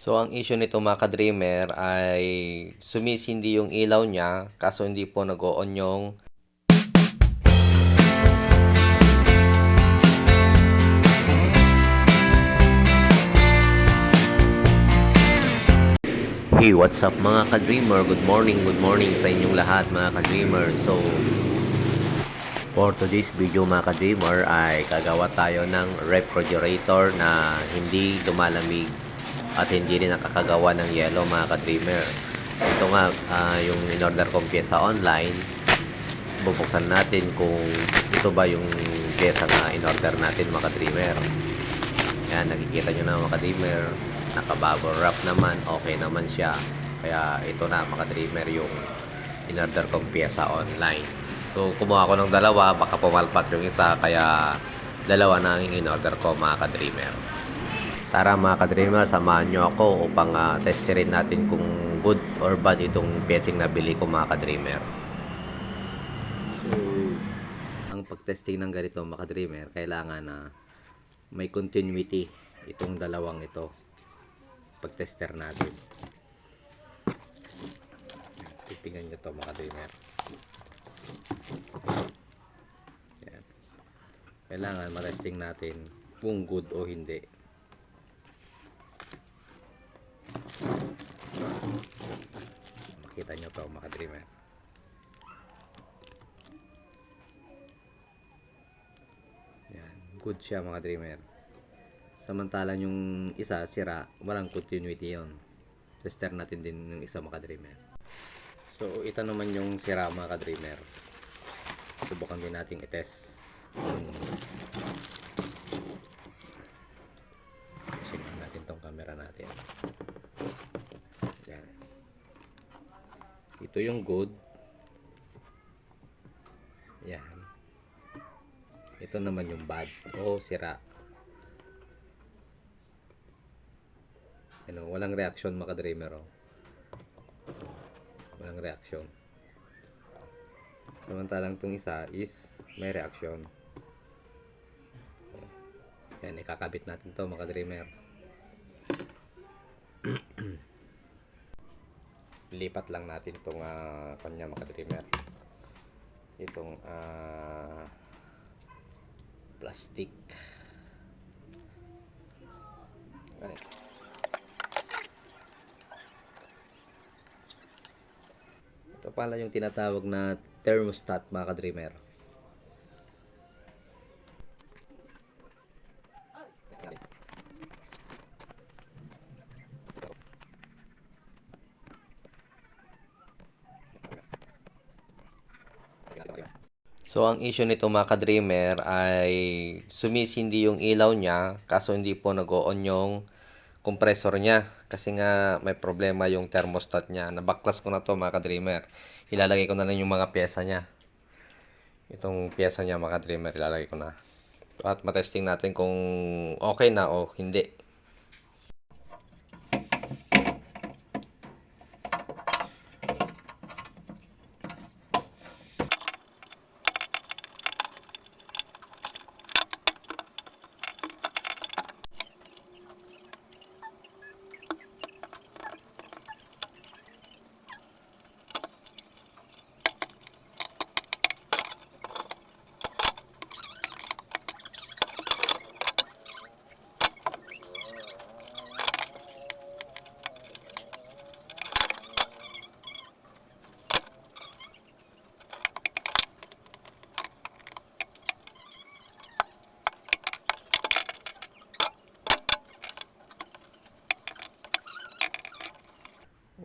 So, ang issue nito mga ka-dreamer ay sumisindi yung ilaw niya kaso hindi po nag-on yung Hey, what's up mga ka-dreamer? Good morning, good morning sa inyong lahat mga ka-dreamer. So, for today's video mga ka-dreamer ay gagawa tayo ng refrigerator na hindi lumalamig at hindi rin nakakagawa ng yellow mga ka-dreamer. Ito nga ah, yung in-order kong pyesa online. Bubuksan natin kung ito ba yung pyesa na in-order natin mga ka-dreamer. Yan, nakikita nyo na mga ka-dreamer. Naka-bubble wrap naman. Okay naman siya. Kaya ito na mga ka-dreamer yung in-order kong pyesa online. So, kumuha ko ng dalawa. Baka pumalpak yung isa. Kaya dalawa na ang in-order ko mga ka-dreamer. Tara mga ka-dreamer, samahan nyo ako upang uh, testerin natin kung good or bad itong piyeseng nabili ko mga ka-dreamer. So, ang pag-testing ng ganito mga ka-dreamer, kailangan na may continuity itong dalawang ito pag-tester natin. Titingnan nyo to mga dreamer. Yan. Kailangan ma-testing natin kung good o hindi. Makita nyo to mga dreamer. Yan. Good siya mga dreamer. Samantalang yung isa sira, walang continuity yon. Tester natin din yung isa mga dreamer. So, ito naman yung sira mga ka-dreamer. Subukan din natin i-test. Tingnan natin tong camera natin. Yan. Ito yung good. Yan. Ito naman yung bad. O, sira. Ano, walang reaction mga ka-dreamer. Oh. Walang reaction. Samantalang itong isa is may reaction. Yan, ikakabit natin to mga dreamer. Lipat lang natin itong uh, kanya mga dreamer. Itong ah, plastic. Ganito. Ito pala yung tinatawag na thermostat mga ka-dreamer. So, ang issue nito mga ka-dreamer ay sumisindi yung ilaw niya kaso hindi po nag-on yung compressor niya kasi nga may problema yung thermostat niya. Nabaklas ko na to mga ka-dreamer. Ilalagay ko na lang yung mga pyesa niya. Itong pyesa niya mga ka-dreamer ilalagay ko na. At matesting natin kung okay na o hindi.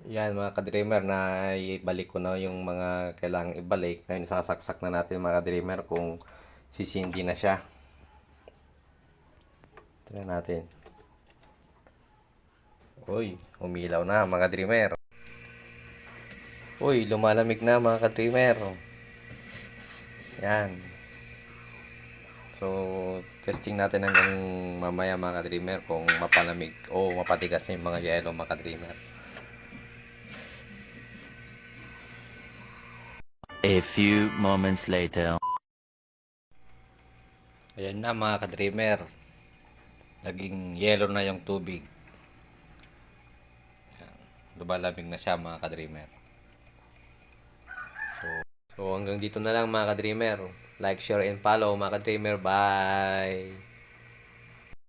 Yan mga ka-dreamer na ibalik ko na yung mga kailangang ibalik. Ngayon sasaksak na natin mga ka-dreamer kung sisindi na siya. Try natin. Uy, umilaw na mga dreamer. Uy, lumalamig na mga ka-dreamer. Yan. So, testing natin hanggang mamaya mga ka-dreamer kung mapalamig o mapatigas na yung mga yellow mga ka-dreamer. A few moments later. Ayan na mga ka-dreamer. Naging yellow na yung tubig. Dumalamig na siya mga ka-dreamer. So, so hanggang dito na lang mga ka-dreamer. Like, share, and follow mga ka-dreamer. Bye!